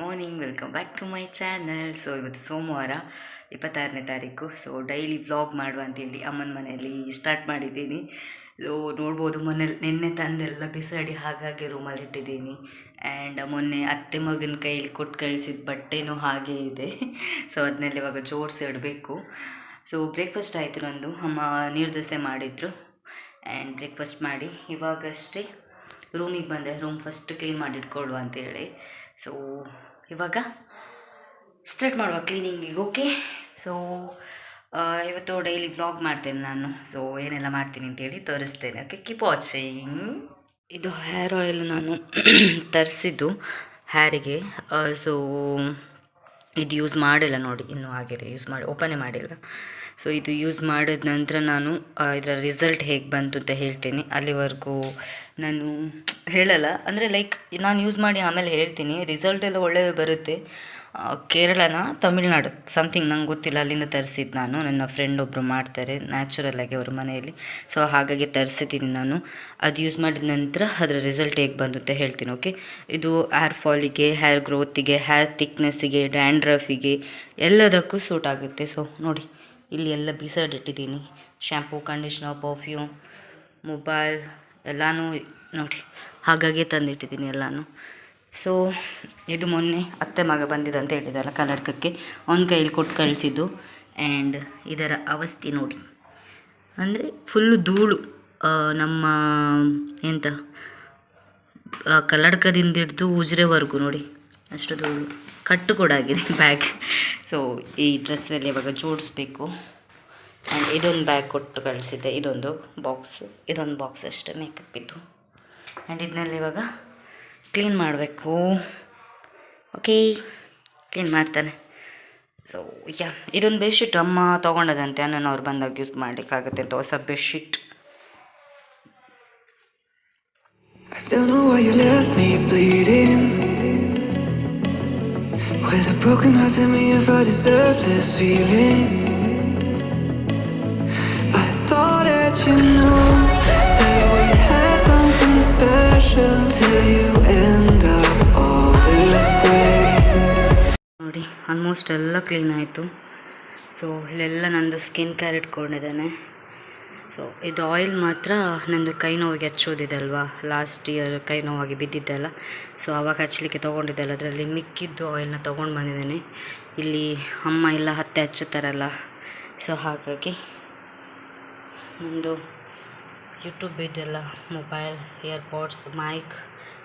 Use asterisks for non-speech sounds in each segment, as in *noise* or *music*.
Morning welcome back to my channel so ಇವತ್ತು ಸೋಮವಾರ ಇಪ್ಪತ್ತಾರನೇ ತಾರೀಕು. ಸೊ ಡೈಲಿ ವ್ಲಾಗ್ ಮಾಡುವ ಅಂತೇಳಿ ಅಮ್ಮನ ಮನೆಯಲ್ಲಿ ಸ್ಟಾರ್ಟ್ ಮಾಡಿದ್ದೀನಿ. ಸೊ ನೋಡ್ಬೋದು ಮನೇಲಿ ನಿನ್ನೆ ತಂದೆಲ್ಲ ಬಿಸಾಡಿ ಹಾಗಾಗಿ ರೂಮಲ್ಲಿ ಇಟ್ಟಿದ್ದೀನಿ. ಆ್ಯಂಡ್ ಮೊನ್ನೆ ಅತ್ತೆ ಮಗನ ಕೈಲಿ ಕೊಟ್ಟು ಕಳಿಸಿದ ಬಟ್ಟೆನೂ ಹಾಗೇ ಇದೆ. ಸೊ ಅದನ್ನೆಲ್ಲ ಇವಾಗ ಜೋಡಿಸಿ ಇಡಬೇಕು. ಸೊ ಬ್ರೇಕ್ಫಾಸ್ಟ್ ಆಯಿತು ನಂದು. ಅಮ್ಮ ನೀರು ದೋಸೆ ಮಾಡಿದರು. ಆ್ಯಂಡ್ ಬ್ರೇಕ್ಫಾಸ್ಟ್ ಮಾಡಿ ಇವಾಗಷ್ಟೇ ರೂಮಿಗೆ ಬಂದೆ. ರೂಮ್ ಫಸ್ಟ್ ಕ್ಲೀನ್ ಮಾಡಿ ಇಟ್ಕೊಳ್ಳುವ ಅಂತೇಳಿ. ಸೊ ಇವಾಗ ಸ್ಟಾರ್ಟ್ ಮಾಡುವ ಕ್ಲೀನಿಂಗಿಗೆ ಓಕೆ ಸೊ ಇವತ್ತು ಡೈಲಿ ವ್ಲಾಗ್ ಮಾಡ್ತೇನೆ ನಾನು. ಸೊ ಏನೆಲ್ಲ ಮಾಡ್ತೀನಿ ಅಂತೇಳಿ ತೋರಿಸ್ತೇನೆ. ಓಕೆ ಕೀಪ್ ವಾಚಿಂಗ್ ಇದು ಹೇರ್ ಆಯಿಲ್ ನಾನು ತರಿಸಿದ್ದು ಹ್ಯಾರಿಗೆ ಸೊ ಇದು ಯೂಸ್ ಮಾಡಿಲ್ಲ ನೋಡಿ, ಇನ್ನೂ ಆಗಿದೆ ಯೂಸ್ ಮಾಡಿ, ಓಪನೇ ಮಾಡಿಲ್ಲ. ಸೊ ಇದು ಯೂಸ್ ಮಾಡಿದ ನಂತರ ನಾನು ಇದರ ರಿಸಲ್ಟ್ ಹೇಗೆ ಬಂತು ಅಂತ ಹೇಳ್ತೀನಿ. ಅಲ್ಲಿವರೆಗೂ ನಾನು ಹೇಳಲ್ಲ. ಅಂದರೆ ಲೈಕ್ ನಾನು ಯೂಸ್ ಮಾಡಿ ಆಮೇಲೆ ಹೇಳ್ತೀನಿ. ರಿಸಲ್ಟ್ ಎಲ್ಲ ಒಳ್ಳೆಯದು ಬರುತ್ತೆ. ಕೇರಳನ ತಮಿಳ್ನಾಡು ಸಮಥಿಂಗ್ ನಂಗೆ ಗೊತ್ತಿಲ್ಲ, ಅಲ್ಲಿಂದ ತರಿಸಿದ್ದು ನಾನು. ನನ್ನ ಫ್ರೆಂಡ್ ಒಬ್ಬರು ಮಾಡ್ತಾರೆ ನ್ಯಾಚುರಲ್ಲಾಗಿ ಅವ್ರ ಮನೆಯಲ್ಲಿ. ಸೊ ಹಾಗಾಗಿ ತರಿಸಿದ್ದೀನಿ ನಾನು. ಅದು ಯೂಸ್ ಮಾಡಿದ ನಂತರ ಅದರ ರಿಸಲ್ಟ್ ಹೇಗೆ ಬಂತು ಅಂತ ಹೇಳ್ತೀನಿ ಓಕೆ ಇದು ಹೇರ್ ಫಾಲಿಗೆ ಹೇರ್ ಗ್ರೋತಿಗೆ ಹೇರ್ ಥಿಕ್ನೆಸ್ಸಿಗೆ ಡ್ಯಾಂಡ್ರಫಿಗೆ ಎಲ್ಲದಕ್ಕೂ ಸೂಟ್ ಆಗುತ್ತೆ. ಸೊ ನೋಡಿ, ಇಲ್ಲಿ ಎಲ್ಲ ಬಿಸಾಡಿಟ್ಟಿದ್ದೀನಿ ಶ್ಯಾಂಪೂ ಕಂಡೀಷ್ನರ್ ಪರ್ಫ್ಯೂಮ್ ಮೊಬೈಲ್ ಎಲ್ಲನೂ ನೋಡಿ. ಹಾಗಾಗಿ ತಂದಿಟ್ಟಿದ್ದೀನಿ ಎಲ್ಲನೂ. ಸೊ ಇದು ಮೊನ್ನೆ ಅತ್ತೆ ಮಗ ಬಂದಿದೆ ಅಂತ ಹೇಳಿದಲ್ಲ ಕನ್ನಡಕಕ್ಕೆ. ಅವನ ಕೈಯಲ್ಲಿ ಕೊಟ್ಟು ಕಳಿಸಿದ್ದು ಆ್ಯಂಡ್ ಇದರ ಅವಸ್ಥೆ ನೋಡಿ. ಅಂದರೆ ಫುಲ್ಲು ಧೂಳು. ನಮ್ಮ ಎಂತ ಕಲ್ಲಡ್ಕದಿಂದ ಹಿಡಿದು ಉಜ್ರೆವರೆಗೂ ನೋಡಿ ಅಷ್ಟು ಧೂಳು. ಕಟ್ಟು ಕೂಡ ಆಗಿದೆ *laughs* ಬ್ಯಾಗ್ ಸೊ ಈ ಡ್ರೆಸ್ಸಲ್ಲಿ ಇವಾಗ ಜೋಡಿಸ್ಬೇಕು. ಆ್ಯಂಡ್ ಇದೊಂದು ಬ್ಯಾಗ್ ಕೊಟ್ಟು ಕಳಿಸಿದ್ದೆ. ಇದೊಂದು ಬಾಕ್ಸ್ ಇದೊಂದು ಬಾಕ್ಸ್ ಅಷ್ಟೇ ಮೇಕಪ್ ಇದ್ದು. ಆ್ಯಂಡ್ ಇದನ್ನೆಲ್ಲ ಇವಾಗ ಕ್ಲೀನ್ ಮಾಡಬೇಕು ಓಕೆ ಕ್ಲೀನ್ ಮಾಡ್ತಾನೆ ಸೊ ಯಾ ಇದೊಂದು ಬೆಡ್ಶೀಟ್ ಅಮ್ಮ ತೊಗೊಂಡದಂತೆ ಅಣ್ಣನವ್ರು ಬಂದಾಗ ಯೂಸ್ ಮಾಡಲಿಕ್ಕಾಗುತ್ತೆ ಅಂತ ಹೊಸ bedsheet know. With a broken heart, tell me if I deserve this feeling. I thought that you knew that we had something special ನೋಡಿ ಆಲ್ಮೋಸ್ಟ್ ಎಲ್ಲ ಕ್ಲೀನ್ ಆಯಿತು. ಸೊ ಇಲ್ಲೆಲ್ಲ ನಂದು ಸ್ಕಿನ್ ಕೇರ್ ಇಟ್ಕೊಂಡಿದ್ದೇನೆ. ಸೊ ಇದು ಆಯಿಲ್ ಮಾತ್ರ ನಂದು ಕೈ ನೋವಿಗೆ ಹಚ್ಚೋದಿದೆ ಅಲ್ವಾ? ಲಾಸ್ಟ್ ಇಯರ್ ಕೈ ನೋವಾಗಿ ಬಿದ್ದಿದ್ದೆಲ್ಲ. ಸೊ ಅವಾಗ ಹಚ್ಚಲಿಕ್ಕೆ ತೊಗೊಂಡಿದ್ದೆಲ್ಲ ಅದರಲ್ಲಿ ಮಿಕ್ಕಿದ್ದು ಆಯಿಲ್ನ ತೊಗೊಂಡು ಬಂದಿದ್ದೇನೆ. ಇಲ್ಲಿ ಅಮ್ಮ ಎಲ್ಲ ಹತ್ತೆ ಹಚ್ಚುತ್ತಾರಲ್ಲ. ಸೊ ಹಾಗಾಗಿ ನಂದು ಯೂಟ್ಯೂಬ್ ಇದೆಲ್ಲ ಮೊಬೈಲ್ ಇಯರ್ಪಾಡ್ಸ್ ಮೈಕ್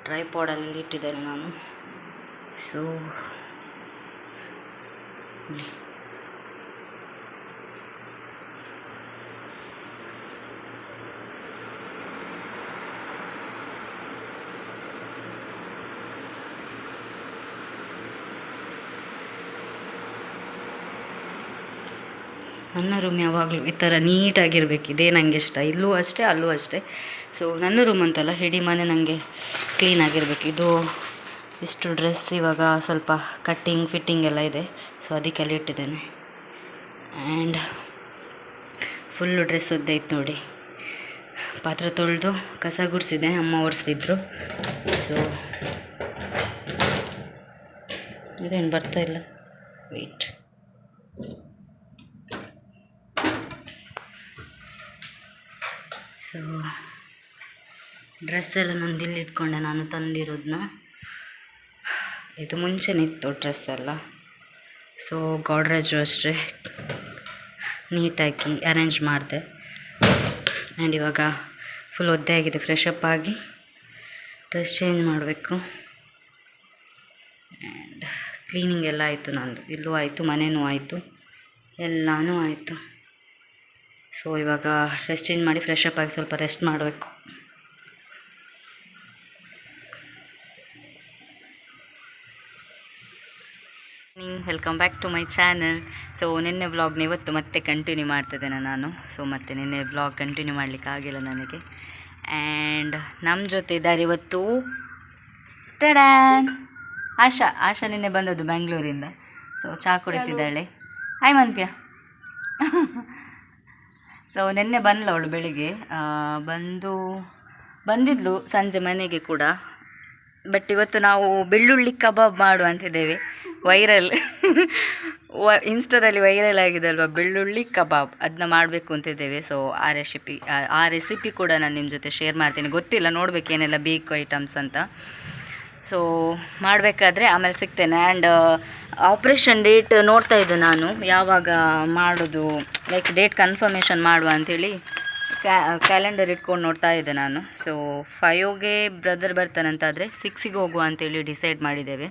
ಟ್ರೈಪಾಡಲ್ಲಿ ಇಟ್ಟಿದ್ದೇನೆ ನಾನು. ಸೊ ನನ್ನ ರೂಮ್ ಯಾವಾಗಲೂ ಈ ಥರ ನೀಟಾಗಿರ್ಬೇಕು. ಇದೇ ನನಗೆ ಇಷ್ಟ. ಇಲ್ಲೂ ಅಷ್ಟೇ, ಅಲ್ಲೂ ಅಷ್ಟೇ. ಸೊ ನನ್ನ ರೂಮ್ ಅಂತಲ್ಲ ಇಡೀ ಮನೆ ನನಗೆ ಕ್ಲೀನ್ ಆಗಿರ್ಬೇಕು. ಇದು ಇಷ್ಟು ಡ್ರೆಸ್ ಇವಾಗ ಸ್ವಲ್ಪ ಕಟ್ಟಿಂಗ್ ಫಿಟ್ಟಿಂಗ್ ಎಲ್ಲ ಇದೆ. ಸೊ ಅದಕ್ಕೆ ಅಲ್ಲಿ ಇಟ್ಟಿದ್ದೇನೆ ಆ್ಯಂಡ್ ಫುಲ್ಲು ಡ್ರೆಸ್ ಇತ್ತು ನೋಡಿ. ಪಾತ್ರೆ ತೊಳೆದು ಕಸ ಗುಡಿಸಿದೆ ಅಮ್ಮ ಒರೆಸ್ತಿದ್ರು ಸೊ ಇದೇನು ಬರ್ತಾ ಇಲ್ಲ? ವೆಯ್ಟ್ ಸೊ ಡ್ರೆಸ್ ಎಲ್ಲ ನಂದು ಇಲ್ಲಿ ಇಟ್ಕೊಂಡೆ ನಾನು ತಂದಿರೋದನ್ನ ಇದು ಮುಂಚೆನೇ ಇತ್ತು ಡ್ರೆಸ್ ಎಲ್ಲ ಸೊ ಗಾಡ್ರೇಜು ಅಷ್ಟೇ. ನೀಟಾಗಿ ಅರೇಂಜ್ ಮಾಡಿದೆ. ಆ್ಯಂಡ್ ಇವಾಗ ಫುಲ್ ಒದ್ದೆ ಆಗಿದೆ ಫ್ರೆಶ್ ಅಪ್ ಆಗಿ. ಡ್ರೆಸ್ ಚೇಂಜ್ ಮಾಡಬೇಕು. ಆ್ಯಂಡ್ ಕ್ಲೀನಿಂಗ್ ಎಲ್ಲ ಆಯಿತು ನಂದು. ಇಲ್ಲೂ ಆಯಿತು ಮನೆಯೂ ಆಯಿತು. ಎಲ್ಲನೂ ಆಯಿತು. ಸೊ, ಇವಾಗ ರೆಸ್ಟ್ ಚೇಂಜ್ ಮಾಡಿ ಫ್ರೆಶ್ ಅಪ್ ಆಗಿ ಸ್ವಲ್ಪ ರೆಸ್ಟ್ ಮಾಡಬೇಕು. Welcome back to my channel so ನಿನ್ನೆ ವ್ಲಾಗ್ನ ಇವತ್ತು ಮತ್ತೆ ಕಂಟಿನ್ಯೂ ಮಾಡ್ತಿದ್ದೇನೆ ನಾನು. ಸೊ ಮತ್ತೆ ನಿನ್ನೆ ವ್ಲಾಗ್ ಕಂಟಿನ್ಯೂ ಮಾಡಲಿಕ್ಕೆ ಆಗಿಲ್ಲ ನನಗೆ. ಆ್ಯಂಡ್ ನಮ್ಮ ಜೊತೆ ಇದ್ದಾರೆ ಇವತ್ತು ಟಡ್ಯಾನ್ ಆಶಾ ಆಶಾ ನಿನ್ನೆ ಬಂದದ್ದು ಬೆಂಗಳೂರಿಂದ ಸೊ ಚಹಾ ಕುಡಿತಿದ್ದಾಳೆ. ಹಾಯ್ ಮನ್ಪ್ಯ. *laughs* ಸೊ ನಿನ್ನೆ ಬಂದ್ಲು ಅವಳು ಬೆಳಿಗ್ಗೆ. ಬಂದು, ಬಂದಿದ್ಲು ಸಂಜೆ ಮನೆಗೆ ಕೂಡ. ಬಟ್ ಇವತ್ತು ನಾವು ಬೆಳ್ಳುಳ್ಳಿ ಕಬಾಬ್ ಮಾಡುವಂತಿದ್ದೇವೆ ವೈರಲ್ *laughs* ವ ಇನ್ಸ್ಟಾದಲ್ಲಿ ವೈರಲ್ ಆಗಿದೆ ಅಲ್ವಾ ಬೆಳ್ಳುಳ್ಳಿ ಕಬಾಬ್. ಅದನ್ನ ಮಾಡಬೇಕು ಅಂತಿದ್ದೇವೆ. ಸೊ ಆ ರೆಸಿಪಿ ಆ ರೆಸಿಪಿ ಕೂಡ ನಾನು ನಿಮ್ಮ ಜೊತೆ ಶೇರ್ ಮಾಡ್ತೀನಿ. ಗೊತ್ತಿಲ್ಲ, ನೋಡಬೇಕು ಏನೆಲ್ಲ ಬೇಕು ಐಟಮ್ಸ್ ಅಂತ. ಸೊ ಮಾಡಬೇಕಾದ್ರೆ ಆಮೇಲೆ ಸಿಗ್ತೇನೆ. ಆ್ಯಂಡ್ ಆಪ್ರೇಷನ್ ಡೇಟ್ ನೋಡ್ತಾ ಇದ್ದೆ ನಾನು. ಯಾವಾಗ ಮಾಡೋದು ಲೈಕ್ ಡೇಟ್ ಕನ್ಫರ್ಮೇಷನ್ ಮಾಡುವ ಅಂಥೇಳಿ ಕ್ಯಾಲೆಂಡರ್ ಇಟ್ಕೊಂಡು ನೋಡ್ತಾ ಇದ್ದೆ ನಾನು. ಸೊ ಫೈವ್ಗೆ ಬ್ರದರ್ ಬರ್ತಾನಂತಾದರೆ ಸಿಕ್ಸಿಗೆ ಹೋಗುವ ಅಂತೇಳಿ ಡಿಸೈಡ್ ಮಾಡಿದ್ದೇವೆ.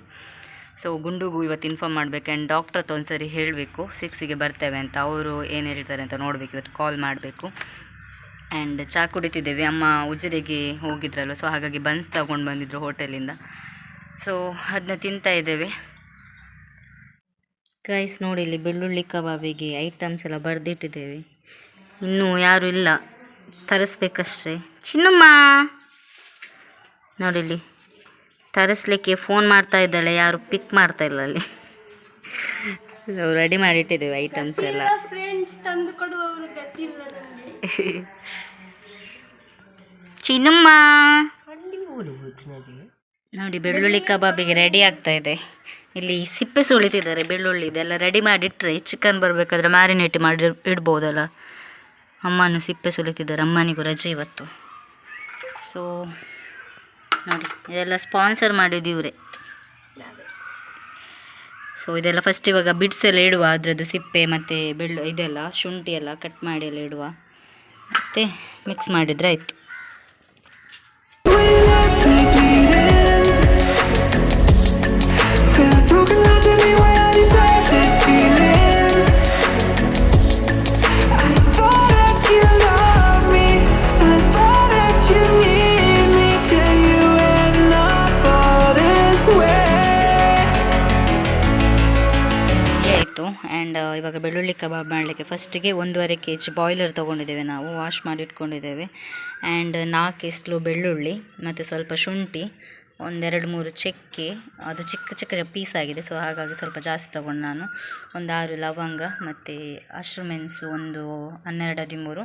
ಸೊ ಗುಂಡುಗೂ ಇವತ್ತು ಇನ್ಫಾರ್ಮ್ ಮಾಡಬೇಕು ಆ್ಯಂಡ್ ಡಾಕ್ಟರ್ ಹತ್ರ ಒಂದ್ಸರಿ ಹೇಳಬೇಕು ಸಿಕ್ಸಿಗೆ ಬರ್ತೇವೆ ಅಂತ. ಅವರು ಏನು ಹೇಳ್ತಾರೆ ಅಂತ ನೋಡಬೇಕು, ಇವತ್ತು ಕಾಲ್ ಮಾಡಬೇಕು. ಆ್ಯಂಡ್ ಚಹಾ ಕುಡಿತಿದ್ದೇವೆ. ಅಮ್ಮ ಉಜಿರೆಗೆ ಹೋಗಿದ್ರಲ್ವ ಸೊ ಹಾಗಾಗಿ ಬನ್ಸ್ ತಗೊಂಡು ಬಂದಿದ್ರು ಹೋಟೆಲಿಂದ ಸೊ ಅದನ್ನ ತಿಂತಾ ಇದ್ದೇವೆ. ಗೈಸ್ ನೋಡಿ ಇಲ್ಲಿ ಬೆಳ್ಳುಳ್ಳಿ ಕಬಾಬಿಗೆ ಐಟಮ್ಸ್ ಎಲ್ಲ ಬರೆದಿಟ್ಟಿದ್ದೇವೆ. ಇನ್ನೂ ಯಾರು ಇಲ್ಲ. ತರಿಸ್ಬೇಕಷ್ಟೇ. ಚಿನ್ನಮ್ಮ! ನೋಡಿ ಇಲ್ಲಿ. ತರಿಸ್ಲಿಕ್ಕೆ ಫೋನ್ ಮಾಡ್ತಾ ಇದ್ದಾಳೆ. ಯಾರು ಪಿಕ್ ಮಾಡ್ತಾ ಇಲ್ಲ ಅಲ್ಲಿ. ರೆಡಿ ಮಾಡಿಟ್ಟಿದ್ದೇವೆ ಐಟಮ್ಸ್ ಎಲ್ಲ. ಚಿನ್ನಮ್ಮ! ನೋಡಿ ಬೆಳ್ಳುಳ್ಳಿ ಕಬಾಬಿಗೆ ರೆಡಿ ಆಗ್ತಾ ಇದೆ. ಇಲ್ಲಿ ಸಿಪ್ಪೆ ಸುಳಿತಿದ್ದಾರೆ ಬೆಳ್ಳುಳ್ಳಿ ಇದೆಲ್ಲ ರೆಡಿ ಮಾಡಿಟ್ರೆ ಚಿಕನ್ ಬರಬೇಕಾದ್ರೆ ಮ್ಯಾರಿನೇಟ್ ಮಾಡಿ ಇಡ್ಬೋದಲ್ಲ. ಅಮ್ಮನೂ ಸಿಪ್ಪೆ ಸುಲಿತಿದ್ದಾರೆ, ಅಮ್ಮನಿಗೂ ರಜೆ ಇವತ್ತು. ಸೊ ನೋಡಿ, ಇದೆಲ್ಲ ಸ್ಪಾನ್ಸರ್ ಮಾಡಿದ್ದು ಇವರೇ. ಸೊ ಇದೆಲ್ಲ ಫಸ್ಟ್ ಇವಾಗ ಬಿಡ್ಸ್ ಎಲ್ಲ ಇಡುವ, ಅದರದ್ದು ಸಿಪ್ಪೆ ಮತ್ತು ಬೆಳ್ಳು ಇದೆಲ್ಲ ಶುಂಠಿ ಎಲ್ಲ ಕಟ್ ಮಾಡಿ ಎಲ್ಲ ಇಡುವ. ಮತ್ತು ಮಿಕ್ಸ್ ಮಾಡಿದರೆ ಆಯಿತು. ಇವಾಗ ಬೆಳ್ಳುಳ್ಳಿ ಕಬಾಬ್ ಮಾಡಲಿಕ್ಕೆ ಫಸ್ಟಿಗೆ ಒಂದೂವರೆ ಕೆ ಜಿ ಬಾಯ್ಲರ್ ತೊಗೊಂಡಿದ್ದೇವೆ ನಾವು ವಾಶ್ ಮಾಡಿ ಇಟ್ಕೊಂಡಿದ್ದೇವೆ ಆ್ಯಂಡ್ ನಾಲ್ಕು ಎಸ್ಲು ಬೆಳ್ಳುಳ್ಳಿ ಮತ್ತು ಸ್ವಲ್ಪ ಶುಂಠಿ ಒಂದೆರಡು ಮೂರು ಚಕ್ಕೆ ಅದು ಚಿಕ್ಕ ಚಿಕ್ಕ ಪೀಸ್ ಆಗಿದೆ ಸೊ ಹಾಗಾಗಿ ಸ್ವಲ್ಪ ಜಾಸ್ತಿ ತೊಗೊಂಡು ನಾನು. ಒಂದು ಆರು ಲವಂಗ ಮತ್ತು ಹಸಿರು ಮೆಣಸು ಒಂದು ಹನ್ನೆರಡು ಹದಿಮೂರು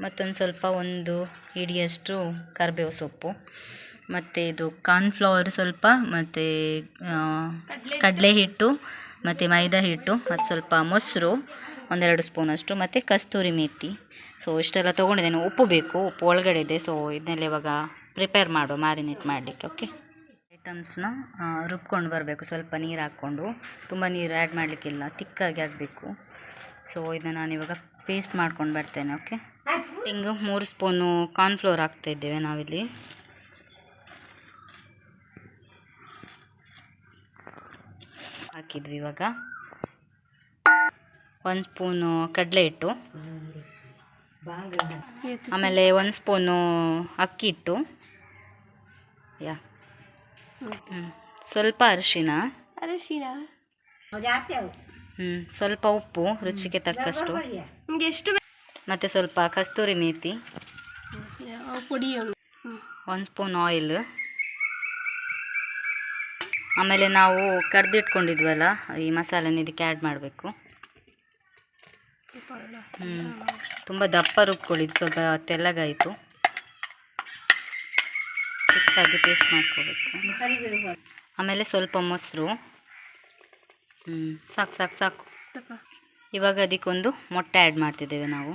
ಮತ್ತೊಂದು ಸ್ವಲ್ಪ ಒಂದು ಹಿಡಿಯಷ್ಟು ಕರಿಬೇವು ಸೊಪ್ಪು ಮತ್ತು ಇದು ಕಾರ್ನ್ಫ್ಲವರ್ ಸ್ವಲ್ಪ ಮತ್ತು ಕಡಲೆ ಹಿಟ್ಟು ಮತ್ತು ಮೈದಾ ಹಿಟ್ಟು, ಮತ್ತು ಸ್ವಲ್ಪ ಮೊಸರು, ಒಂದೆರಡು ಸ್ಪೂನಷ್ಟು ಮತ್ತು ಕಸ್ತೂರಿ ಮೇಥಿ ಸೊ ಇಷ್ಟೆಲ್ಲ ತೊಗೊಂಡಿದ್ದೇನೆ ಉಪ್ಪು ಬೇಕು, ಉಪ್ಪು ಒಳಗಡೆ ಇದೆ. ಸೊ ಇದನ್ನೆಲ್ಲ ಇವಾಗ ಪ್ರಿಪೇರ್ ಮಾಡುವ ಮ್ಯಾರಿನೇಟ್ ಮಾಡಲಿಕ್ಕೆ ಓಕೆ ಐಟಮ್ಸ್ನ ರುಬ್ಕೊಂಡು ಬರಬೇಕು. ಸ್ವಲ್ಪ ನೀರು ಹಾಕ್ಕೊಂಡು. ತುಂಬ ನೀರು ಆ್ಯಡ್ ಮಾಡಲಿಕ್ಕಿಲ್ಲ, ತಿಕ್ಕಾಗಿ ಆಗಬೇಕು ಸೊ ಇದನ್ನು ನಾನು ಇವಾಗ ಪೇಸ್ಟ್ ಮಾಡ್ಕೊಂಡು ಬರ್ತೇನೆ ಓಕೆ ಹಿಂಗೆ ಮೂರು ಸ್ಪೂನು ಕಾರ್ನ್ಫ್ಲೋರ್ ಹಾಕ್ತಾಯಿದ್ದೇವೆ ನಾವಿಲ್ಲಿ. ಹಾಕಿದ್ವಿ ಇವಾಗ. ಒಂದು ಸ್ಪೂನು ಕಡಲೆ ಹಿಟ್ಟು. ಆಮೇಲೆ ಒಂದು ಸ್ಪೂನು ಅಕ್ಕಿ ಹಿಟ್ಟು. ಯಾ. ಹ್ಞೂ ಸ್ವಲ್ಪ ಅರಿಶಿನ. ಅರಿಶಿನ? ಹ್ಞೂ ಸ್ವಲ್ಪ ಉಪ್ಪು ರುಚಿಗೆ ತಕ್ಕಷ್ಟು. ನಿಮ್ಗೆ ಎಷ್ಟು ಮತ್ತು ಸ್ವಲ್ಪ ಕಸ್ತೂರಿ ಮೇಥಿ ಒಂದು ಸ್ಪೂನ್ ಆಯಿಲ್. ಆಮೇಲೆ ನಾವು ಕಡ್ದಿಟ್ಕೊಂಡಿದ್ವಲ್ಲ ಈ ಮಸಾಲೆನ ಇದಕ್ಕೆ ಆ್ಯಡ್ ಮಾಡಬೇಕು. ಹ್ಞೂ ತುಂಬ ದಪ್ಪ ರುಬ್ಕೊಳ್ಳಿ ಇದು ಸ್ವಲ್ಪ ತೆಳ್ಳಗಾಯಿತು. ಚಿಕ್ಕಾಗಿ ಟೇಸ್ಟ್ ಮಾಡ್ಕೋಬೇಕು. ಆಮೇಲೆ ಸ್ವಲ್ಪ ಮೊಸರು. ಹ್ಞೂ ಸಾಕು ಸಾಕು ಸಾಕು. ಇವಾಗ ಅದಕ್ಕೊಂದು ಮೊಟ್ಟೆ ಆ್ಯಡ್ ಮಾಡ್ತಿದ್ದೇವೆ ನಾವು.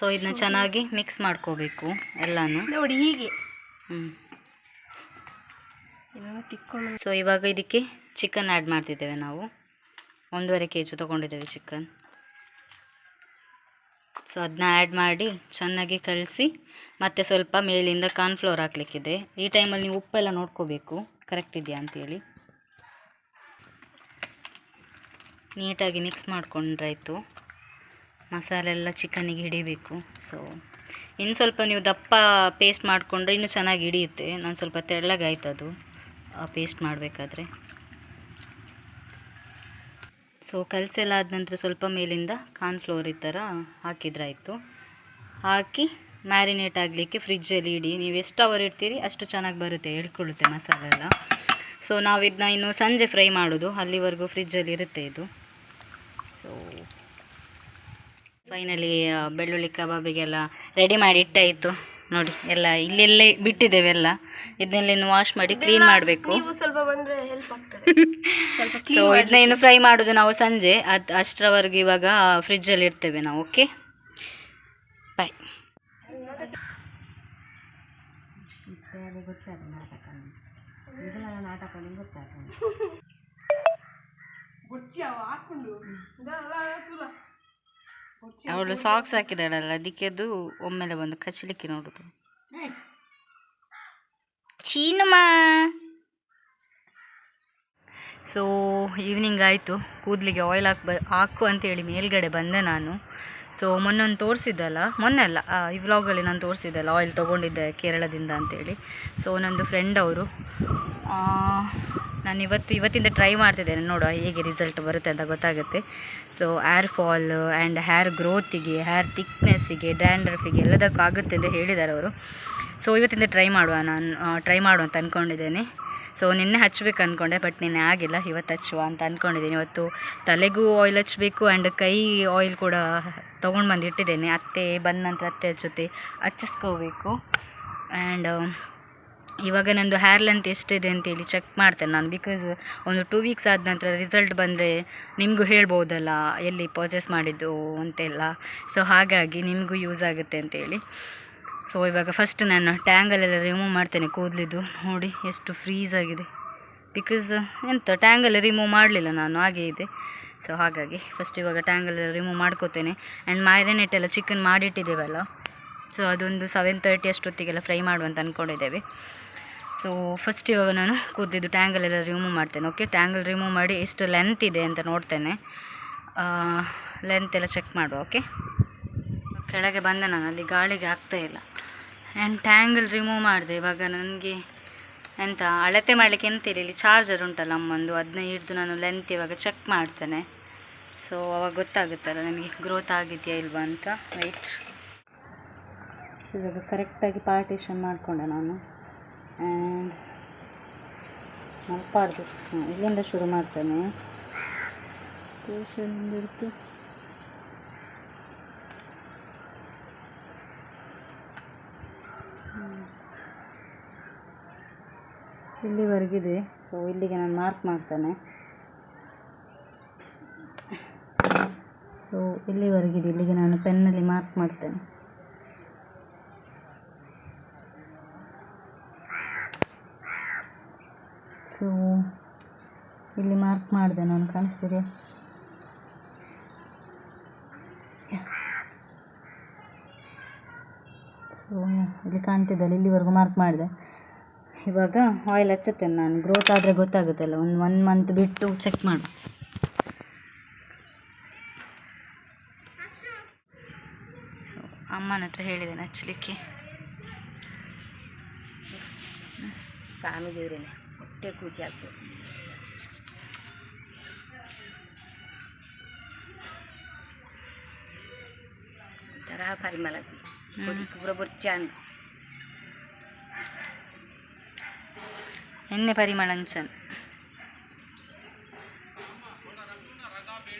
ಸೊ ಇದನ್ನ ಚೆನ್ನಾಗಿ ಮಿಕ್ಸ್ ಮಾಡ್ಕೋಬೇಕು ಎಲ್ಲನೂ. ನೋಡಿ ಹೀಗೆ. ಹ್ಞೂ ಸೊ ಇವಾಗ ಇದಕ್ಕೆ ಚಿಕನ್ ಆ್ಯಡ್ ಮಾಡ್ತಿದ್ದೇವೆ ನಾವು. ಒಂದೂವರೆ ಕೆ ಜಿ ತೊಗೊಂಡಿದ್ದೇವೆ ಚಿಕನ್ ಸೊ ಅದನ್ನ ಆ್ಯಡ್ ಮಾಡಿ ಚೆನ್ನಾಗಿ ಕಲಸಿ ಮತ್ತು ಸ್ವಲ್ಪ ಮೇಲಿಂದ ಕಾರ್ನ್ಫ್ಲೋರ್ ಹಾಕ್ಲಿಕ್ಕಿದೆ. ಈ ಟೈಮಲ್ಲಿ ನೀವು ಉಪ್ಪೆಲ್ಲ ನೋಡ್ಕೋಬೇಕು. ಕರೆಕ್ಟ್ ಇದೆಯಾ ಅಂತೇಳಿ. ನೀಟಾಗಿ ಮಿಕ್ಸ್ ಮಾಡ್ಕೊಂಡ್ರಾಯ್ತು. ಮಸಾಲೆ ಎಲ್ಲ ಚಿಕನಿಗೆ ಹಿಡಿಬೇಕು. ಸೊ ಇನ್ನು ಸ್ವಲ್ಪ ನೀವು ದಪ್ಪ ಪೇಸ್ಟ್ ಮಾಡಿಕೊಂಡ್ರೆ ಇನ್ನೂ ಚೆನ್ನಾಗಿ ಹಿಡಿಯುತ್ತೆ. ನಾನು ಸ್ವಲ್ಪ ತೆಳ್ಳಗಾಯ್ತು ಅದು. ಪೇಸ್ಟ್ ಮಾಡಬೇಕಾದ್ರೆ. ಸೊ ಕಲಸೆಲ್ಲ ಆದ ನಂತರ ಸ್ವಲ್ಪ ಮೇಲಿಂದ ಕಾರ್ನ್ಫ್ಲೋರ್ ಈ ಥರ ಹಾಕಿದ್ರಾಯಿತು. ಹಾಕಿ ಮ್ಯಾರಿನೇಟ್ ಆಗಲಿಕ್ಕೆ ಫ್ರಿಜ್ಜಲ್ಲಿ ಇಡಿ. ನೀವು ಎಷ್ಟು ಅವರ್ ಇಡ್ತೀರಿ ಅಷ್ಟು ಚೆನ್ನಾಗಿ ಬರುತ್ತೆ ಹೇಳ್ಕೊಳ್ಳುತ್ತೆ ಮಸಾಲೆ ಎಲ್ಲ. ಸೊ ನಾವು ಇದನ್ನ ಇನ್ನು ಸಂಜೆ ಫ್ರೈ ಮಾಡೋದು. ಅಲ್ಲಿವರೆಗೂ ಫ್ರಿಜ್ಜಲ್ಲಿ ಇರುತ್ತೆ ಇದು. ಸೊ ಫೈನಲಿ ಬೆಳ್ಳುಳ್ಳಿ ಕಬಾಬಿಗೆಲ್ಲ ರೆಡಿ ಮಾಡಿ ಇಟ್ಟಾಯಿತು. ನೋಡಿ ಎಲ್ಲ ಇಲ್ಲೆಲ್ಲ ಬಿಟ್ಟಿದ್ದೇವೆ ಎಲ್ಲ. ಇದನ್ನೆಲ್ಲ ಇನ್ನು ವಾಶ್ ಮಾಡಿ ಕ್ಲೀನ್ ಮಾಡಬೇಕು. ನೀವು ಸ್ವಲ್ಪ ಬಂದ್ರೆ ಹೆಲ್ಪ್ ಆಗ್ತದೆ. *laughs* ಸ್ವಲ್ಪ ಸೊ ಇದನ್ನ ಇನ್ನು ಫ್ರೈ ಮಾಡೋದು ನಾವು ಸಂಜೆ. ಅದು ಅಷ್ಟರವರೆಗೆ ಇವಾಗ ಫ್ರಿಜ್ಜಲ್ಲಿ ಇಡ್ತೇವೆ ನಾವು ಓಕೆ ಬಾಯ್ ಅವಳು ಸಾಕ್ಸ್ ಹಾಕಿದಾಳಲ್ಲ ಅದಕ್ಕೆ ಅದು ಒಮ್ಮೆಲೆ ಬಂದು ಕಚ್ಚಲಿಕ್ಕೆ ನೋಡುದು. ಚೀನಮ್ಮ ಸೊ ಈವ್ನಿಂಗ್ ಆಯಿತು. ಕೂದಲಿಗೆ ಆಯಿಲ್ ಹಾಕ್ಬ ಹಾಕು ಅಂತೇಳಿ ಮೇಲ್ಗಡೆ ಬಂದೆ ನಾನು. ಸೊ ಮೊನ್ನೆ ಒಂದು ತೋರಿಸಿದ್ದಲ್ಲ ಮೊನ್ನೆ ಅಲ್ಲ ಈ ವ್ಲಾಗಲ್ಲಿ ನಾನು ತೋರಿಸಿದ್ದಲ್ಲ ಆಯಿಲ್ ತೊಗೊಂಡಿದ್ದೆ ಕೇರಳದಿಂದ ಅಂತೇಳಿ ಸೊ ನಂದು ಫ್ರೆಂಡ್ ಅವರು ನಾನು ಇವತ್ತು ಇವತ್ತಿಂದ ಟ್ರೈ ಮಾಡ್ತಿದ್ದೇನೆ. ನೋಡುವ ಹೇಗೆ ರಿಸಲ್ಟ್ ಬರುತ್ತೆ ಅಂತ ಗೊತ್ತಾಗುತ್ತೆ. So hair fall and hair ಗ್ರೋತಿಗೆ hair ಥಿಕ್ನೆಸ್ಸಿಗೆ ಡ್ಯಾಂಡ್ರಫಿಗೆ ಎಲ್ಲದಕ್ಕೂ ಆಗುತ್ತೆ ಅಂತ ಹೇಳಿದ್ದಾರೆ ಅವರು. ಸೊ ಇವತ್ತಿಂದ ಟ್ರೈ ಮಾಡುವ ನಾನು ಟ್ರೈ ಮಾಡುವ ಅಂತ ಅಂದ್ಕೊಂಡಿದ್ದೇನೆ ಸೊ ನಿನ್ನೆ ಹಚ್ಚಬೇಕು ಅಂದ್ಕೊಂಡೆ ಬಟ್ ನಿನ್ನೆ ಆಗಿಲ್ಲ. ಇವತ್ತು ಹಚ್ಚುವ ಅಂತ ಅಂದ್ಕೊಂಡಿದ್ದೀನಿ ಇವತ್ತು ತಲೆಗೂ ಆಯಿಲ್ ಹಚ್ಚಬೇಕು ಆ್ಯಂಡ್ ಕೈ ಆಯಿಲ್ ಕೂಡ ತೊಗೊಂಡು ಬಂದು ಇಟ್ಟಿದ್ದೇನೆ. ಅತ್ತೆ ಬಂದ ನಂತರ ಅತ್ತೆ ಜೊತೆ ಹಚ್ಚಿಸ್ಕೋಬೇಕು. ಆ್ಯಂಡ್ ಇವಾಗ ನಂದು ಹೇರ್ ಲೆಂತ್ ಎಷ್ಟಿದೆ ಅಂತೇಳಿ ಚೆಕ್ ಮಾಡ್ತೇನೆ ನಾನು ಬಿಕಾಸ್ ಒಂದು ಟೂ ವೀಕ್ಸ್ ಆದ ನಂತರ ರಿಸಲ್ಟ್ ಬಂದರೆ ನಿಮಗೂ ಹೇಳ್ಬೋದಲ್ಲ, ಎಲ್ಲಿ ಪರ್ಚೇಸ್ ಮಾಡಿದ್ದು ಅಂತೆಲ್ಲ. ಸೊ ಹಾಗಾಗಿ ನಿಮಗೂ ಯೂಸ್ ಆಗುತ್ತೆ ಅಂತೇಳಿ. ಸೊ ಇವಾಗ ಫಸ್ಟ್ ನಾನು ಟ್ಯಾಂಗಲೆಲ್ಲ ರಿಮೂವ್ ಮಾಡ್ತೇನೆ ಕೂದಲಿದ್ದು ನೋಡಿ, ಎಷ್ಟು ಫ್ರೀಸ್ ಆಗಿದೆ. ಬಿಕಾಸ್ ಎಂತ ಟ್ಯಾಂಗಲ್ ರಿಮೂವ್ ಮಾಡಲಿಲ್ಲ ನಾನು, ಹಾಗೆ ಇದೆ. ಸೊ ಹಾಗಾಗಿ ಫಸ್ಟ್ ಇವಾಗ ಟ್ಯಾಂಗಲ್ ರಿಮೂವ್ ಮಾಡ್ಕೋತೇನೆ. ಆ್ಯಂಡ್ ಮ್ಯಾರಿನೇಟ್ ಎಲ್ಲ ಚಿಕನ್ ಮಾಡಿಟ್ಟಿದ್ದೇವಲ್ಲ. ಸೊ ಅದೊಂದು ಸೆವೆನ್ ತರ್ಟಿ ಅಷ್ಟೊತ್ತಿಗೆಲ್ಲ ಫ್ರೈ ಮಾಡುವಂತ ಅಂದ್ಕೊಂಡಿದ್ದೇವೆ ಸೊ ಫಸ್ಟ್ ಇವಾಗ ನಾನು ಕೂದಿದ್ದು ಟ್ಯಾಂಗಲ್ ಎಲ್ಲ ರಿಮೂವ್ ಮಾಡ್ತೇನೆ ಓಕೆ ಟ್ಯಾಂಗಲ್ ರಿಮೂವ್ ಮಾಡಿ ಎಷ್ಟು ಲೆಂತ್ ಇದೆ ಅಂತ ನೋಡ್ತೇನೆ. ಲೆಂತ್ ಎಲ್ಲ ಚೆಕ್ ಮಾಡುವ ಓಕೆ ಕೆಳಗೆ ಬಂದೆ ನಾನು ಅಲ್ಲಿ ಗಾಳಿಗೆ ಆಗ್ತಾ ಇಲ್ಲ. ಆ್ಯಂಡ್ ಟ್ಯಾಂಗಲ್ ರಿಮೂವ್ ಮಾಡಿದೆ, ಇವಾಗ ನನಗೆ ಎಂತ ಅಳತೆ ಮಾಡಲಿಕ್ಕೆ ಎಂತಿಲ್ಲ ಇಲ್ಲಿ ಚಾರ್ಜರ್ ಉಂಟಲ್ಲ ಅಮ್ಮಂದು ಅದನ್ನ ಹಿಡಿದು ನಾನು ಲೆಂತ್ ಇವಾಗ ಚೆಕ್ ಮಾಡ್ತೇನೆ. ಸೊ ಅವಾಗ ಗೊತ್ತಾಗುತ್ತಲ್ಲ ನನಗೆ ಗ್ರೋತ್ ಆಗಿದೆಯಾ ಇಲ್ವಾ ಅಂತ. ವೈಟ್ ಇವಾಗ ಕರೆಕ್ಟಾಗಿ ಪಾರ್ಟಿಷನ್ ಮಾಡಿಕೊಂಡೆ ನಾನು. ಆ್ಯಂಡ್ ಮಲ್ಪಾಡ್ದು ಹ್ಮ್, ಇಲ್ಲಿಂದ ಶುರು ಮಾಡ್ತೇನೆ ಪಾರ್ಟಿಷನ್ ಹಿಡಿದು ಇಲ್ಲಿವರೆಗಿದೆ ಸೊ ಇಲ್ಲಿಗೆ ನಾನು ಮಾರ್ಕ್ ಮಾಡ್ತೇನೆ ಸೊ ಇಲ್ಲಿವರೆಗಿದೆ ಇಲ್ಲಿಗೆ ನಾನು ಪೆನ್ನಲ್ಲಿ ಮಾರ್ಕ್ ಮಾಡ್ತೇನೆ ಸೊ ಇಲ್ಲಿ ಮಾರ್ಕ್ ಮಾಡಿದೆ ನಾನು, ಕಾಣಿಸ್ತಿದೆ? ಸೊ ಇಲ್ಲಿ ಕಾಣ್ತಿದ್ದಲ್ಲ ಇಲ್ಲಿವರೆಗೂ ಮಾರ್ಕ್ ಮಾಡಿದೆ. ಇವಾಗ ಆಯಿಲ್ ಹಚ್ಚುತ್ತೇನೆ ನಾನು. ಗ್ರೋತ್ ಆದರೆ ಗೊತ್ತಾಗುತ್ತಲ್ಲ, ಒಂದು ಒನ್ ಮಂತ್ ಬಿಟ್ಟು ಚೆಕ್ ಮಾಡು. ಸೊ ಅಮ್ಮನ ಹತ್ರ ಹೇಳಿದ್ದೇನೆ ಹಚ್ಚಲಿಕ್ಕೆ. ಸ್ವಾಮಿ ದೇವ್ರೇನೆ ಹೊಟ್ಟೆ ಕೂತಿ ಆಗ್ತದೆ ಒಂಥರ ಪರಿಮಳ ಪೂರ ಬುರ್ಚಾನ್ ಎಣ್ಣೆ ಪರಿಮಳ ಅಂಚನ್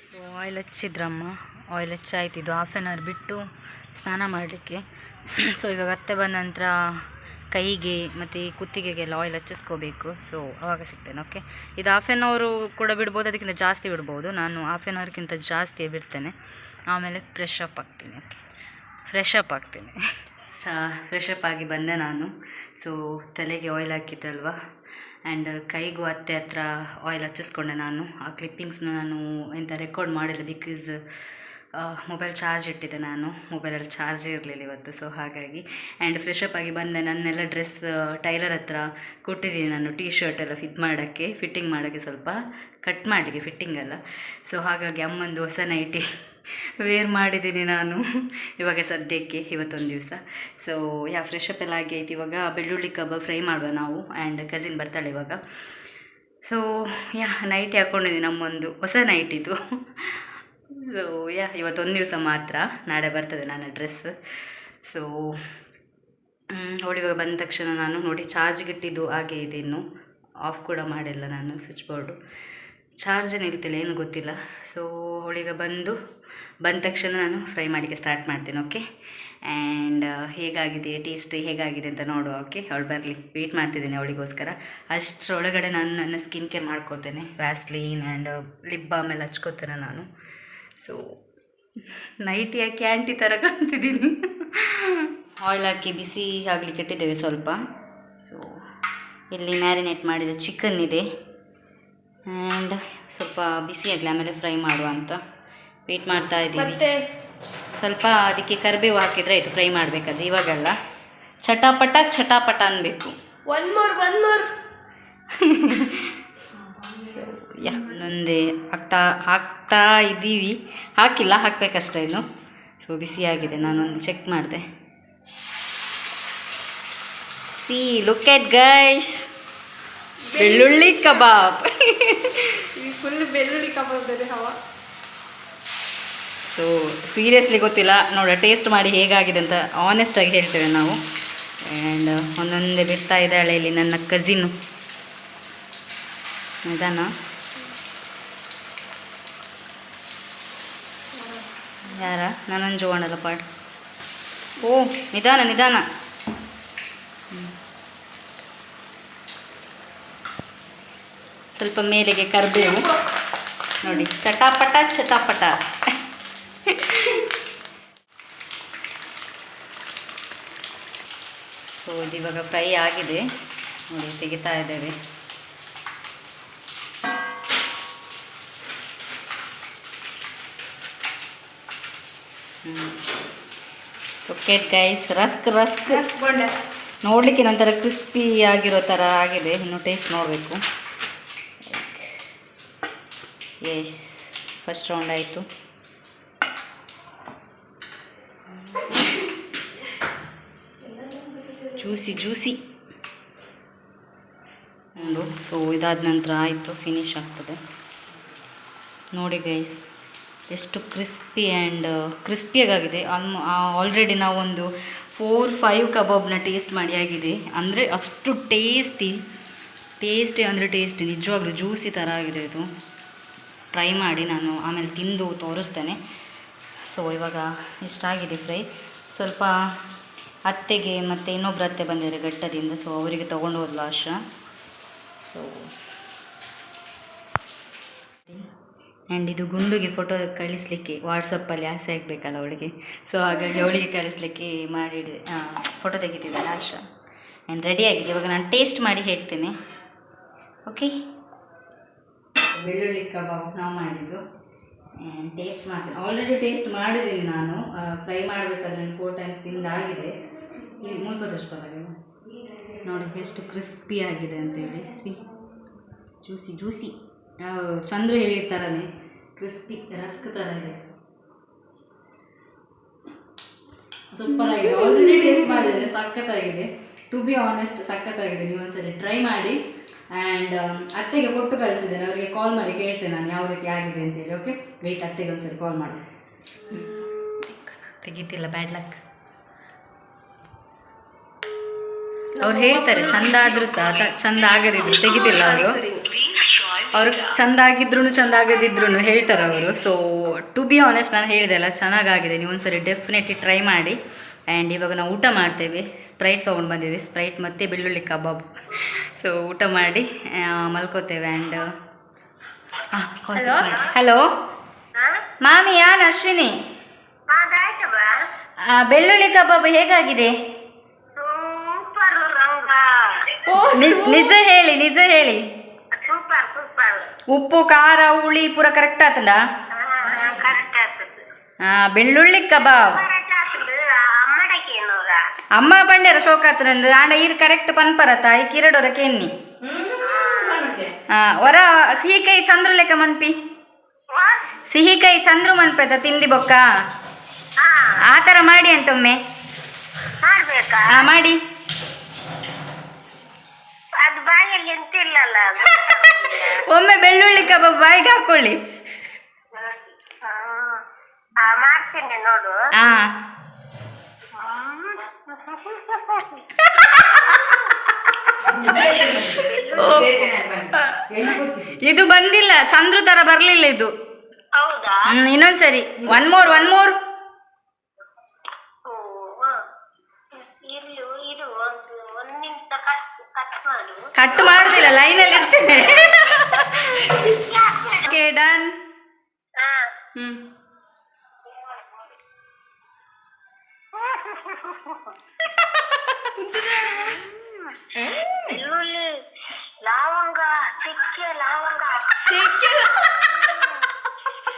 ಸೊ ಆಯಿಲ್ ಹಚ್ಚಿದ್ರಮ್ಮ ಆಯಿಲ್ ಹಚ್ಚಾಯ್ತಿದ್ದು ಹಾಫ್ ಆನ್ ಅವರ್ ಬಿಟ್ಟು ಸ್ನಾನ ಮಾಡಲಿಕ್ಕೆ. ಸೊ ಇವಾಗ ಅತ್ತೆ ಬಂದ ನಂತರ ಕೈಗೆ ಮತ್ತು ಕುತ್ತಿಗೆಗೆಲ್ಲ ಆಯಿಲ್ ಹಚ್ಚಿಸ್ಕೋಬೇಕು. ಸೊ ಆವಾಗ ಸಿಗ್ತೇನೆ ಓಕೆ ಇದು ಹಾಫ್ ಆನ್ ಅವರು ಕೂಡ ಬಿಡ್ಬೋದು, ಅದಕ್ಕಿಂತ ಜಾಸ್ತಿ ಬಿಡ್ಬೋದು. ನಾನು ಹಾಫ್ ಆನ್ ಅವರ್ಗಿಂತ ಜಾಸ್ತಿ ಬಿಡ್ತೇನೆ. ಆಮೇಲೆ ಫ್ರೆಶ್ ಅಪ್ ಆಗ್ತೀನಿ ಓಕೆ ಫ್ರೆಶ್ ಅಪ್ ಆಗ್ತೀನಿ. *laughs* ಫ್ರೆಶ್ ಅಪ್ ಆಗಿ ಬಂದೆ ನಾನು. ಸೊ ತಲೆಗೆ ಆಯಿಲ್ ಹಾಕಿದ್ದಲ್ವಾ? ಆ್ಯಂಡ್ ಕೈಗೂ ಅತ್ತೆ ಹತ್ರ ಆಯಿಲ್ ಹಚ್ಚಿಸ್ಕೊಂಡೆ ನಾನು. ಆ ಕ್ಲಿಪ್ಪಿಂಗ್ಸ್ನ ನಾನು ಎಂತ ರೆಕಾರ್ಡ್ ಮಾಡಿಲ್ಲ ಬಿಕಾಸ್ ಮೊಬೈಲ್ ಚಾರ್ಜ್ ಇಟ್ಟಿದ್ದೆ ನಾನು. ಮೊಬೈಲಲ್ಲಿ ಚಾರ್ಜ್ ಇರಲಿಲ್ಲ ಇವತ್ತು ಸೊ ಹಾಗಾಗಿ. ಆ್ಯಂಡ್ ಫ್ರೆಶ್ ಆಗಿ ಬಂದೆ. ನನ್ನೆಲ್ಲ ಡ್ರೆಸ್ ಟೈಲರ್ ಹತ್ರ ಕೊಟ್ಟಿದ್ದೀನಿ ನಾನು ಟೀ ಶರ್ಟ್ ಎಲ್ಲ ಫಿಟ್ ಮಾಡೋಕ್ಕೆ ಫಿಟ್ಟಿಂಗ್ ಮಾಡೋಕ್ಕೆ ಸ್ವಲ್ಪ ಕಟ್ ಮಾಡಲಿಕ್ಕೆ ಫಿಟ್ಟಿಂಗ್ ಎಲ್ಲ. ಸೊ ಹಾಗಾಗಿ ಅಮ್ಮಂದು ಹೊಸ ನೈಟಿ ವೇರ್ *laughs* ಮಾಡಿದ್ದೀನಿ ನಾನು. ಇವಾಗ ಸದ್ಯಕ್ಕೆ, ಇವತ್ತೊಂದು ದಿವಸ. ಸೊ ಯಾ ಫ್ರೆಶ್ ಅಪ್ ಎಲ್ಲ ಆಗಿ ಆಯ್ತು. ಇವಾಗ ಬೆಳ್ಳುಳ್ಳಿ ಕಬ್ಬ ಫ್ರೈ ಮಾಡುವ ನಾವು ಆ್ಯಂಡ್ ಕಸಿನ್ ಬರ್ತಾಳೆ ಇವಾಗ. ಸೊ ಯಾ ನೈಟಿ ಹಾಕ್ಕೊಂಡಿದ್ದೀನಿ ನಮ್ಮೊಂದು ಹೊಸ ನೈಟಿದು *laughs* ಸೊ ಯಾ ಇವತ್ತೊಂದು ದಿವಸ ಮಾತ್ರ ನಾಳೆ ಬರ್ತದೆ ನನ್ನ ಡ್ರೆಸ್ ಸೊ ಅವಳು ಇವಾಗ ಬಂದ ತಕ್ಷಣ ನಾನು ನೋಡಿ ಚಾರ್ಜ್ಗೆ ಇಟ್ಟಿದ್ದು ಹಾಗೆ ಇದೆ ಇನ್ನು. ಆಫ್ ಕೂಡ ಮಾಡಿಲ್ಲ ನಾನು ಸ್ವಿಚ್ ಬೋರ್ಡು ಚಾರ್ಜ್ ನಿಲ್ತಿಲ್ಲ, ಏನು ಗೊತ್ತಿಲ್ಲ. ಸೊ ಅವಳೀಗ ಬಂದು, ಬಂದ ತಕ್ಷಣ ನಾನು ಫ್ರೈ ಮಾಡಲಿಕ್ಕೆ ಸ್ಟಾರ್ಟ್ ಮಾಡ್ತೀನಿ ಓಕೆ ಆ್ಯಂಡ್ ಹೇಗಾಗಿದೆ ಟೇಸ್ಟ್ ಹೇಗಾಗಿದೆ ಅಂತ ನೋಡುವ ಓಕೆ ಅವಳು ಬರಲಿ ವೆಯ್ಟ್ ಮಾಡ್ತಿದ್ದೀನಿ ಅವಳಿಗೋಸ್ಕರ. ಅಷ್ಟರೊಳಗಡೆ ನಾನು ನನ್ನ ಸ್ಕಿನ್ ಕೇರ್ ಮಾಡ್ಕೋತೇನೆ. ವ್ಯಾಸ್ಲೀನ್ ಆ್ಯಂಡ್ ಲಿಪ್ ಬಾಮ್ ಎಲ್ಲ ಹಚ್ಕೋತೇನೆ ನಾನು. ಸೊ ನೈಟ್ ಯಾಕೆ ಆಂಟಿ ಥರ ಕಾಣ್ತಿದ್ದೀನಿ ಆಯಿಲ್ ಹಾಕಿ ಬಿಸಿ ಆಗಲಿಕ್ಕೆ ಕೆಟ್ಟಿದ್ದೇವೆ ಸ್ವಲ್ಪ. ಸೊ ಇಲ್ಲಿ ಮ್ಯಾರಿನೇಟ್ ಮಾಡಿದ ಚಿಕನ್ ಇದೆ. ಆ್ಯಂಡ್ ಸ್ವಲ್ಪ ಬಿಸಿ ಆಗಲಿ ಆಮೇಲೆ ಫ್ರೈ ಮಾಡುವ ಅಂತ ವೇಟ್ ಮಾಡ್ತಾ ಇದ್ದೀವಿ. ಮತ್ತೆ? ಸ್ವಲ್ಪ ಅದಕ್ಕೆ ಕರಿಬೇವು ಹಾಕಿದರೆ ಆಯಿತು ಫ್ರೈ ಮಾಡಬೇಕಾದ್ರೆ. ಇವಾಗೆಲ್ಲ. ಚಟಾಪಟ ಚಟಾಪಟ ಅನ್ಬೇಕು. One more one more yeah ಒಂದೊಂದೇ ಹಾಕ್ತಾ ಹಾಕ್ತಾ ಇದ್ದೀವಿ. ಹಾಕಿಲ್ಲ ಹಾಕಬೇಕಷ್ಟೇ ಇನ್ನು. ಸೊ ಬಿಸಿಯಾಗಿದೆ ನಾನೊಂದು ಚೆಕ್ ಮಾಡಿದೆ. ಸಿ ಲುಕ್ ಎಟ್ ಗೈಸ್ ಬೆಳ್ಳುಳ್ಳಿ ಕಬಾಬ್. ಫುಲ್ ಬೆಳ್ಳುಳ್ಳಿ ಕಬಾಬ್ ಬೇರೆ ಹವ. ಸೊ ಸೀರಿಯಸ್ಲಿ ಗೊತ್ತಿಲ್ಲ. ನೋಡ ಟೇಸ್ಟ್ ಮಾಡಿ ಹೇಗಾಗಿದೆ ಅಂತ ಆನೆಸ್ಟಾಗಿ ಹೇಳ್ತೇವೆ ನಾವು. ಆ್ಯಂಡ್ ಒಂದೊಂದೇ ಬಿಡ್ತಾ ಇದ್ದಾಳೆ ಇಲ್ಲಿ ನನ್ನ ಕಸಿನ್ನು ನಿಧಾನ. ಯಾರ? ನನ್ನನ್ನು ಪಾಡು ಓ, ನಿಧಾನ ನಿಧಾನ. ಸ್ವಲ್ಪ ಮೇಲೆಗೆ ಕರಿಬೇವು. ನೋಡಿ, ಚಟಾಪಟ ಚಟಾಪಟ. ಸೊ ಇವಾಗ ಫ್ರೈ ಆಗಿದೆ. ನೋಡಿ, ತೆಗಿತಾ ಇದ್ದೇವೆ. Okay guys rusk rusk. ನೋಡಲಿಕ್ಕೆ ನಂತರ ಕ್ರಿಸ್ಪಿ ಆಗಿರೋ ಥರ ಆಗಿದೆ. ಇನ್ನು ಟೇಸ್ಟ್ ನೋಡಬೇಕು. ಎಸ್ ಫಸ್ಟ್ ರೌಂಡ್ ಆಯಿತು. ಜ್ಯೂಸಿ ಜ್ಯೂಸಿ ನೋಡು ಸೊ ಇದಾದ ನಂತರ ಆಯಿತು ಫಿನಿಶ್ ಆಗ್ತದೆ. ನೋಡಿ ಗೈಸ್ ಎಷ್ಟು ಕ್ರಿಸ್ಪಿ ಆ್ಯಂಡ್ ಕ್ರಿಸ್ಪಿಯಾಗಿದೆ ಆಲ್ಮೋ ಆಲ್ರೆಡಿ ನಾವೊಂದು ಫೋರ್ ಫೈವ್ ಕಬಾಬ್ನ ಟೇಸ್ಟ್ ಮಾಡಿ ಆಗಿದೆ. ಅಂದರೆ ಅಷ್ಟು ಟೇಸ್ಟಿ ಟೇಸ್ಟಿ ಅಂದರೆ ಟೇಸ್ಟಿ ನಿಜವಾಗ್ಲೂ ಜ್ಯೂಸಿ ಥರ ಆಗಿದೆ ಇದು. ಟ್ರೈ ಮಾಡಿ ನಾನು ಆಮೇಲೆ ತಿಂದು ತೋರಿಸ್ತೇನೆ. ಸೊ ಇವಾಗ ಇಷ್ಟಾಗಿದೆ ಫ್ರೈ ಸ್ವಲ್ಪ ಅತ್ತೆಗೆ ಮತ್ತು ಇನ್ನೊಬ್ರು ಅತ್ತೆ ಬಂದಿದ್ದಾರೆ ಘಟ್ಟದಿಂದ. ಸೊ ಅವರಿಗೆ ತೊಗೊಂಡು ಹೋದ್ಲು ಆಶಾ. ಸೊ ಆ್ಯಂಡ್ ಇದು ಗುಂಡುಗೆ ಫೋಟೋ ಕಳಿಸ್ಲಿಕ್ಕೆ ವಾಟ್ಸಪ್ಪಲ್ಲಿ ಆಸೆ ಆಗಬೇಕಲ್ಲ ಅವಳಿಗೆ. ಸೊ ಹಾಗಾಗಿ ಅವಳಿಗೆ ಕಳಿಸ್ಲಿಕ್ಕೆ ಮಾಡಿ ಫೋಟೋ ತೆಗಿತಿದ್ದಾಳೆ ಆಶಾ. ಆ್ಯಂಡ್ ರೆಡಿ ಆಗಿದೆ. ಇವಾಗ ನಾನು ಟೇಸ್ಟ್ ಮಾಡಿ ಹೇಳ್ತೇನೆ. ಓಕೆ ಬೆಳ್ಳುಳ್ಳಿ ಕಬಾಬ್ ನಾವು ಮಾಡಿದ್ದು. ಆ್ಯಂಡ್ ಟೇಸ್ಟ್ ಮಾಡ್ತೀನಿ. ಆಲ್ರೆಡಿ ಟೇಸ್ಟ್ ಮಾಡಿದ್ದೀನಿ ನಾನು. ಫ್ರೈ ಮಾಡಬೇಕಾದ್ರೆ ಫೋರ್ ಟೈಮ್ಸ್ ತಿಂದಾಗಿದೆ ಇಲ್ಲಿ ಮುಲ್ಪದಷ್ಟು ಬರಲಿಲ್ಲ ನೋಡಿ ಎಷ್ಟು ಕ್ರಿಸ್ಪಿ ಆಗಿದೆ ಅಂತೇಳಿ ಸಿ ಜ್ಯೂಸಿ ಜ್ಯೂಸಿ ಚಂದ್ರು ಹೇಳಿದ ಥರನೇ ಕ್ರಿಸ್ಪಿ ರಸ್ಕ್ ಥರ ಇದೆ. ಸೂಪರ್ ಆಗಿದೆ ಆಲ್ರೆಡಿ ಟೇಸ್ಟ್ ಮಾಡಿದ್ದೇನೆ ಸಖತ್ತಾಗಿದೆ. ಟು ಬಿ ಆನೆಸ್ಟ್ ಸಖತ್ತಾಗಿದೆ ನೀವು ಒಂದ್ಸರಿ ಟ್ರೈ ಮಾಡಿ. ಆ್ಯಂಡ್ ಅತ್ತೆಗೆ ಕೊಟ್ಟು ಕಳಿಸಿದ್ದೇನೆ. ಅವರಿಗೆ ಕಾಲ್ ಮಾಡಿ ಕೇಳ್ತೇನೆ ನಾನು ಯಾವ ರೀತಿ ಆಗಿದೆ ಅಂತೇಳಿ ಓಕೆ ವೆಯ್ಟ್ ಅತ್ತೆಗೆ ಒಂದ್ಸರಿ ಕಾಲ್ ಮಾಡಿ. ತೆಗಿತಿಲ್ಲ ಬ್ಯಾಡ್ ಲಕ್ ಅವ್ರು ಹೇಳ್ತಾರೆ ಚಂದ ಆದ್ರೂ ಸಹ ಚಂದ ಆಗದಿದ್ರು ತೆಗಿತಿಲ್ಲ ಅವರು. ಅವರು ಚಂದ ಆಗಿದ್ರು ಚಂದ ಆಗದಿದ್ರು ಹೇಳ್ತಾರೆ ಅವರು. ಸೊ ಟು ಬಿ ಆನೆಸ್ಟ್ ನಾನು ಹೇಳಿದೆ ಅಲ್ಲ ಚೆನ್ನಾಗಾಗಿದೆ. ನೀವು ಒಂದ್ಸರಿ ಡೆಫಿನೆಟ್ಲಿ ಟ್ರೈ ಮಾಡಿ. ಆ್ಯಂಡ್ ಇವಾಗ ನಾವು ಊಟ ಮಾಡ್ತೇವೆ. ಸ್ಪ್ರೈಟ್ ತೊಗೊಂಡು ಬಂದೇವೆ. ಸ್ಪ್ರೈಟ್ ಮತ್ತು ಬೆಳ್ಳುಳ್ಳಿ ಕಬಾಬ್. ಸೊ ಊಟ ಮಾಡಿ ಮಲ್ಕೋತೇವೆ ಆ್ಯಂಡ್ ಹಲೋ ಹಲೋ ಮಾಮಿ ಯಾನ್ ಅಶ್ವಿನಿ? ಬೆಳ್ಳುಳ್ಳಿ ಕಬಾಬ್ ಹೇಗಾಗಿದೆ? ನಿಜ ಹೇಳಿ ನಿಜ ಹೇಳಿ. ಉಪ್ಪು ಖಾರ ಹುಳಿ ಪೂರ ಕರೆಕ್ಟ್ ಆತಂಡ ಆ, ಬೆಳ್ಳುಳ್ಳಿ ಕಬಾಬ್. ಅಮ್ಮ ಬಂಡೆರ ಅಮ್ಮಡಕ್ಕೆ ಆತನಂದು ಆಂಡ ಈರ್ ಕರೆಕ್ಟ್ ಪನ್ಪರತ ಈ ಕಿರಡೋರ ಕೆನ್ನಿ. ಆ, ಹೊರ ಸಿಹಿ ಕೈ ಚಂದ್ರು ಲೆಕ್ಕ ಮನ್ಪಿ. ಸಿಹಿ ಕೈ ಚಂದ್ರು ಮನ್ಪೈತ ತಿಂದಿ ಬೊಕ್ಕ? ಹಾ. ಆ ಥರ ಮಾಡಿ ಅಂತೊಮ್ಮೆ. ಒಮ್ಮೆ ಆ ಮಾಡಿ. ಅದು ಬಾಯಲ್ಲಿ ಎಂತಿಲ್ಲಲ್ಲ *laughs* ಒಮ್ಮೆ ಬೆಳ್ಳುಳ್ಳಿ ಕಬಾಬ್ ಬಾಯಿಗೆ ಹಾಕೊಳ್ಳಿ. ಹಾ. ಮಾಡ್ತೀನಿ ನೋಡು. ಆ. ಇದು ಬಂದಿಲ್ಲ ಚಂದ್ರು ತರ ಬರ್ಲಿಲ್ಲ ಇದು. ಇನ್ನೊಂದ್ಸರಿ. ಒನ್ ಮೋರ್ ಒನ್ ಮೋರ್ ಓ, ಹ. ಇರ್ಲಿ ಇರು ಒಂದು ಒಂದ್ ನಿಮಿಷ ಕಟ್ ಕಟ್ ಮಾಡು. ಕಟ್ ಮಾಡುದಿಲ್ಲ ಲೈನಲ್ಲಿ ಇರ್ತೇನೆ. ಓಕೆ ಡನ್ ಹಾ ಹ್ಮ್ ಬೆಳ್ಳುಳ್ಳಿ ಲವಂಗ ಚಕ್ಕೆ ಲವಂಗ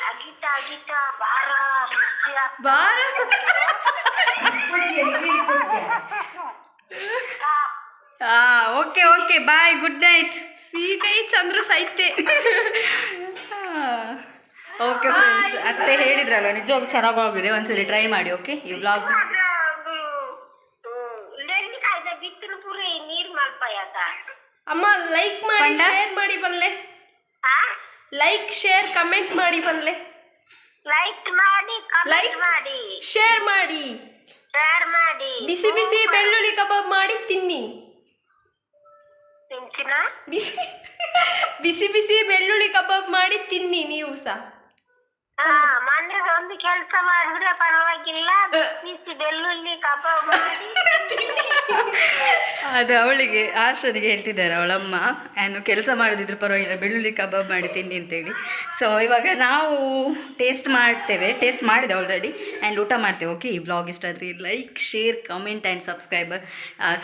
ಅಗಿತ ಅಗಿತ ಬಾರ ಸಸ್ಯ ಬಾರ ಹಾ okay okay bye good night ಸೀಕೈ ಚಂದ್ರ ಸೈತೆ. *laughs* ಓಕೆ ಫ್ರೆಂಡ್ಸ್ ಅತ್ತೆ ಹೇಳಿದ್ರಲ್ಲ ನಿಜವಾಗ್ಲೂ ಹೋಗಿದೆ ಒಂದ್ಸಲಿ ಟ್ರೈ ಮಾಡಿ ಓಕೆ ಈ ವ್ಲಾಗ್ ಅಮ್ಮ ಲೈಕ್ ಮಾಡಿ? ಶೇರ್ ಮಾಡಿ ಬಲ್ಲೆ ಲೈಕ್ ಶೇರ್ ಕಮೆಂಟ್ ಮಾಡಿ ಬಲ್ಲೆ ಲೈಕ್ ಮಾಡಿ? ಕಮೆಂಟ್ ಮಾಡಿ. ಶೇರ್ ಮಾಡಿ. ಶೇರ್ ಮಾಡಿ. ಬಿಸಿ ಬಿಸಿ ಬೆಳ್ಳುಳ್ಳಿ ಕಬಾಬ್ ಮಾಡಿ ತಿನ್ನಿ. ಬಿಸಿ ಬಿಸಿ ಬೆಳ್ಳುಳ್ಳಿ ಕಬಾಬ್ ಮಾಡಿ ತಿನ್ನಿ ನೀವು ಸಹ ಮೊನ್ನೆ ಒಂದು ಕೆಲಸ ಮಾಡಿದ್ರೆ ಪರವಾಗಿಲ್ಲ. ಬಿಸಿ ಬೆಳ್ಳುಳ್ಳಿ ಕಬಾಬ್ ಮಾಡಿ. ಅದು ಅವಳಿಗೆ ಆಶನಿಗೆ ಹೇಳ್ತಿದ್ದಾರೆ ಅವಳಮ್ಮ. ಏನು ಕೆಲಸ ಮಾಡೋದಿದ್ರೆ ಪರವಾಗಿಲ್ಲ ಬೆಳ್ಳುಳ್ಳಿ ಕಬಾಬ್ ಮಾಡಿ ತಿನ್ನಿ ಅಂತೇಳಿ. ಸೊ ಇವಾಗ ನಾವು ಟೇಸ್ಟ್ ಮಾಡ್ತೇವೆ. ಟೇಸ್ಟ್ ಮಾಡಿದೆ ಆಲ್ರೆಡಿ ಆ್ಯಂಡ್ ಊಟ ಮಾಡ್ತೇವೆ. ಓಕೆ ಈ ವ್ಲಾಗ್ ಇಷ್ಟ ಆದರೆ like share comment and subscriber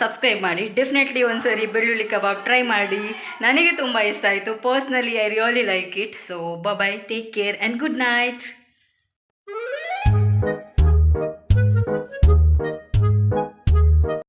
subscribe ಮಾಡಿ. ಡೆಫಿನೆಟ್ಲಿ ಒಂದ್ಸರಿ ಬೆಳ್ಳುಳ್ಳಿ ಕಬಾಬ್ ಟ್ರೈ ಮಾಡಿ. ನನಗೆ ತುಂಬ ಇಷ್ಟ ಆಯಿತು. Personally I really like it so bye take care and good night night.